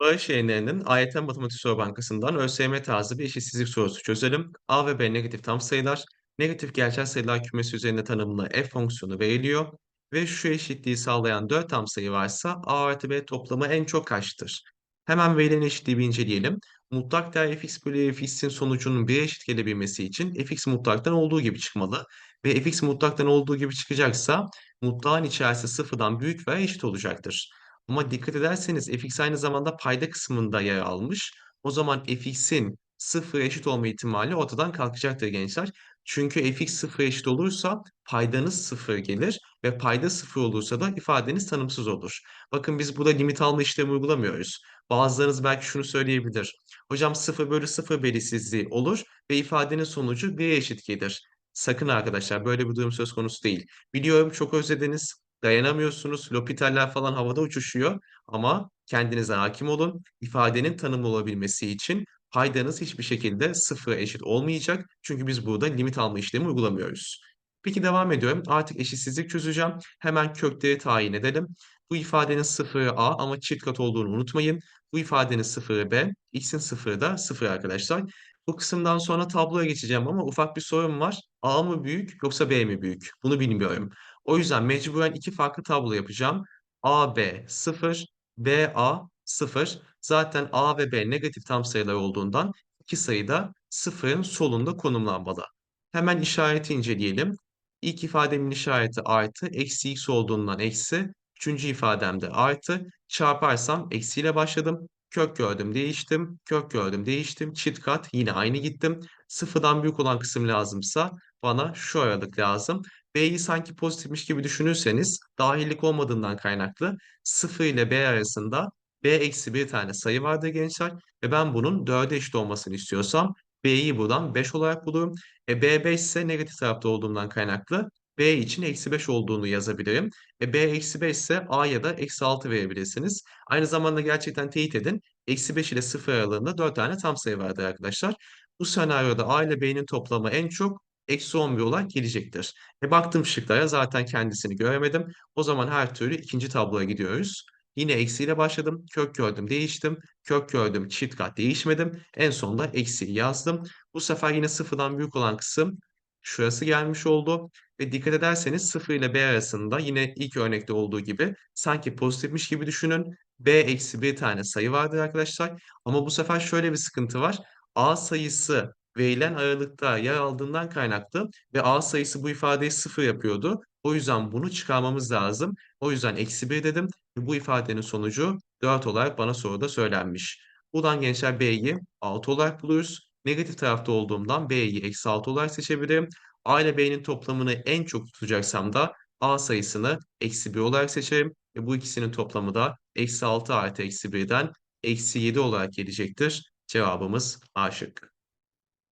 Barış Yayınları'nın AYT Matematik Soru Bankası'ndan ÖSYM tarzı bir eşitsizlik sorusu çözelim. A ve B negatif tam sayılar, negatif gerçel sayılar kümesi üzerinde tanımlı f fonksiyonu veriliyor ve şu eşitliği sağlayan 4 tam sayı varsa A artı B toplamı en çok kaçtır? Hemen verilen eşitliği inceleyelim. Mutlak değer fx bölü fx'in sonucunun bir eşit gelebilmesi için fx mutlaktan olduğu gibi çıkmalı ve fx mutlaktan olduğu gibi çıkacaksa mutlağın içerisi sıfırdan büyük veya eşit olacaktır. Ama dikkat ederseniz fx aynı zamanda payda kısmında yer almış. O zaman fx'in sıfıra eşit olma ihtimali ortadan kalkacaktır gençler. Çünkü fx sıfıra eşit olursa paydanız sıfır gelir ve payda sıfır olursa da ifadeniz tanımsız olur. Bakın biz burada limit alma işlemi uygulamıyoruz. Bazılarınız belki şunu söyleyebilir. Hocam 0 bölü 0 belirsizliği olur ve ifadenin sonucu 1'e eşit gelir. Sakın arkadaşlar böyle bir durum söz konusu değil. Biliyorum çok özlediniz, dayanamıyorsunuz, L'Hopital'ler falan havada uçuşuyor ama kendinize hakim olun. İfadenin tanımlı olabilmesi için paydanız hiçbir şekilde sıfıra eşit olmayacak. Çünkü biz burada limit alma işlemi uygulamıyoruz. Peki devam ediyorum. Artık eşitsizlik çözeceğim. Hemen kökleri tayin edelim. Bu ifadenin sıfırı a ama çift kat olduğunu unutmayın. Bu ifadenin sıfırı b, x'in sıfırı da sıfır arkadaşlar. Bu kısımdan sonra tabloya geçeceğim ama ufak bir sorun var. A mı büyük yoksa B mi büyük? Bunu bilmiyorum. O yüzden mecburen iki farklı tablo yapacağım. A, B 0, B, A 0. Zaten A ve B negatif tam sayılar olduğundan iki sayı da sıfırın solunda konumlanmalı. Hemen işareti inceleyelim. İlk ifademin işareti artı, eksi x olduğundan eksi. Üçüncü ifademde artı. Çarparsam eksiyle başladım. Kök gördüm, değiştim. Kök gördüm, değiştim. Çift kat yine aynı gittim. Sıfırdan büyük olan kısım lazımsa bana şu aralık lazım. B'yi sanki pozitifmiş gibi düşünürseniz dahillik olmadığından kaynaklı 0 ile B arasında B eksi bir tane sayı vardır gençler. Ve ben bunun 4'e eşit olmasını istiyorsam B'yi buradan 5 olarak bulurum. E, B 5 ise negatif tarafta olduğundan kaynaklı B için eksi 5 olduğunu yazabilirim. E, B eksi 5 ise A ya da eksi 6 verebilirsiniz. Aynı zamanda gerçekten teyit edin. Eksi 5 ile 0 aralığında 4 tane tam sayı vardır arkadaşlar. Bu senaryoda A ile B'nin toplamı en çok eksi 11 olarak gelecektir. E baktım şıklara zaten kendisini göremedim. O zaman her türlü ikinci tabloya gidiyoruz. Yine eksiyle başladım. Kök gördüm, değiştim. Kök gördüm, çift kat değişmedim. En sonunda eksiyi yazdım. Bu sefer yine sıfırdan büyük olan kısım şurası gelmiş oldu. Ve dikkat ederseniz 0 ile B arasında yine ilk örnekte olduğu gibi sanki pozitifmiş gibi düşünün. B eksi bir tane sayı vardır arkadaşlar. Ama bu sefer şöyle bir sıkıntı var. A sayısı verilen aralıkta yer aldığından kaynaklı ve A sayısı bu ifadeyi sıfır yapıyordu. O yüzden bunu çıkarmamız lazım. O yüzden eksi 1 dedim. Bu ifadenin sonucu 4 olarak bana soruda söylenmiş. Buradan gençler B'yi 6 olarak buluruz. Negatif tarafta olduğumdan B'yi eksi 6 olarak seçebilirim. A ile B'nin toplamını en çok tutacaksam da A sayısını eksi 1 olarak seçerim. Ve bu ikisinin toplamı da eksi 6 artı eksi 1'den eksi 7 olarak gelecektir. Cevabımız A şıkkı.